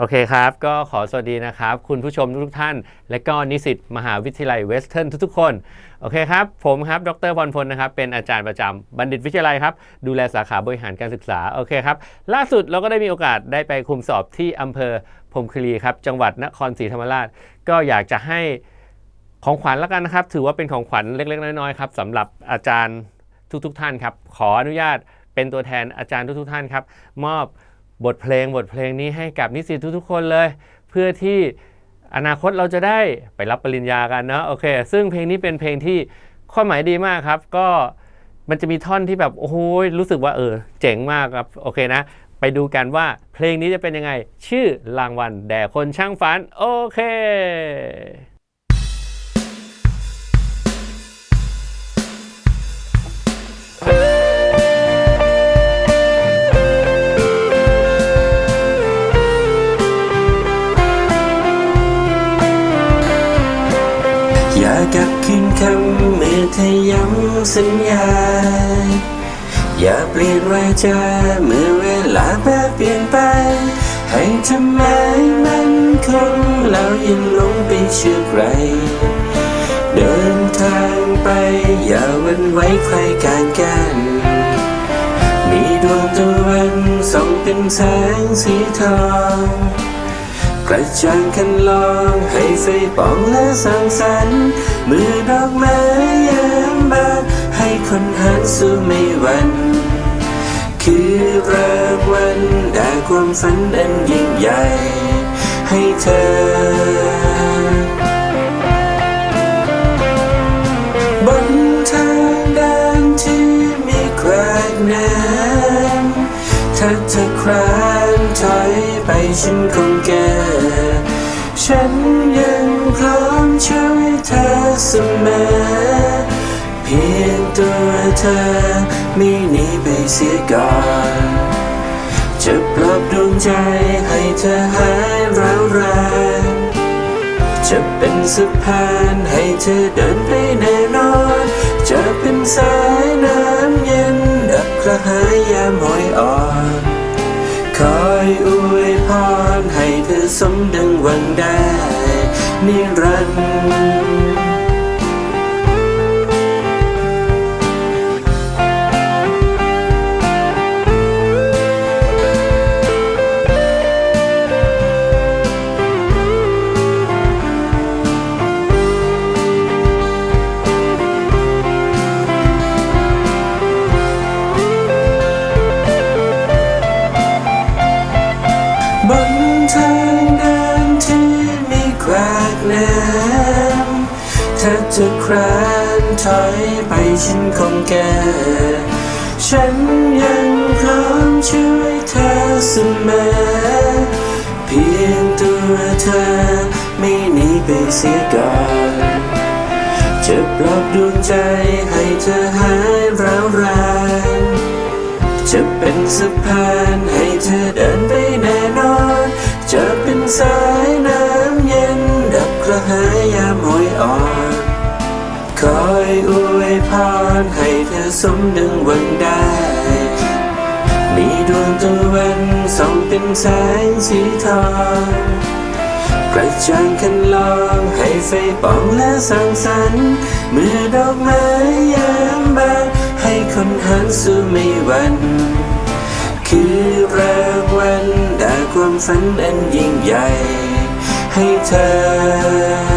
โอเคครับ ก็ขอสวัสดีนะครับ คุณผู้ชมทุกท่าน และก็นิสิตมหาวิทยาลัยเวสเทิร์นทุกๆคน โอเคครับ ผมครับ ดรพรพลนะครับ เป็นอาจารย์ประจำบัณฑิตวิทยาลัยครับ ดูแลสาขาบริหารการศึกษา โอเคครับ ล่าสุดเราก็ได้มีโอกาสได้ไปคุมสอบที่อำเภอพรมคีรีครับ จังหวัดนครศรีธรรมราช ก็อยากจะให้ของขวัญแล้วกันนะครับ ถือว่าเป็นของขวัญเล็ก ๆ น้อยๆครับสำหรับอาจารย์ทุกๆ ท่านครับ ขออนุญาตเป็นตัวแทนอาจารย์ทุกๆ ท่านครับ มอบ บทเพลงบทเพลงนี้ให้กับนิสิตทุกๆ คนเลย เพื่อที่อนาคตเราจะได้ไปรับปริญญากันเนาะโอเค ซึ่งเพลงนี้เป็นเพลงที่ความหมายดีมากครับ ก็มันจะมีท่อนที่แบบโอ้โหรู้สึกว่าเออเจ๋งมากครับโอเคนะ ไปดูกันว่าเพลงนี้จะเป็นยังไง ชื่อรางวัลแด่คนช่างฝัน โอเค กลับคืนคำเมื่อเธอย้ำสัญญา อย่าเปลี่ยนวาจาเมื่อเวลาแปรเปลี่ยนไป ให้ทำไมมันคงเรายังหลงไปเชื่อใคร เดินทางไปอย่าวันไว้ใครการกันมีดวงตะวันส่องเป็นแสงสีทอง กระจางคันลองให้ใส่ป่องและสังสรรค์มือดอกไม้ยามบานให้คนหันสู้ไม่หวันคือรางวัลได้ความฝันอันยิ่งใหญ่ ให้เธอำถ้าเธอครานถอยไปฉันคงแก่ฉันยังพร้อมช่วยเธอเสมอ เพียงตัวเธอไม่หนีไปเสียก่อนจะปลอบดวงใจให้เธอหายร้าวรานจะเป็นสะพานให้เธอเดินไปแน่นอน จะเป็นสายน้ำเย็นดับกระหายยามหอย ดังหวังได้นิรันดร์ำถ้าจะครนถอยไปฉันคงแก่ ฉันยังพร้อมช่วยเธอเสมอเพียงตัวเธอไม่หนีไปเสียก่อนจะปลอบดวงใจให้เธอหายร้าวรานจะเป็นสะพานให้เธอเดินไปแน่นอน จะเป็นสายน้ำ สมดังวังได้ มีดวงตะวันส่องเป็นแสงสีทองกระจางคันลองให้ไฟป่องและสังสรรค์เมื่อดอกไม้ยามบานให้คนหันสู่ไม่วันคือรางวัลได้ความฝันอันยิ่งใหญ่ ให้เธอ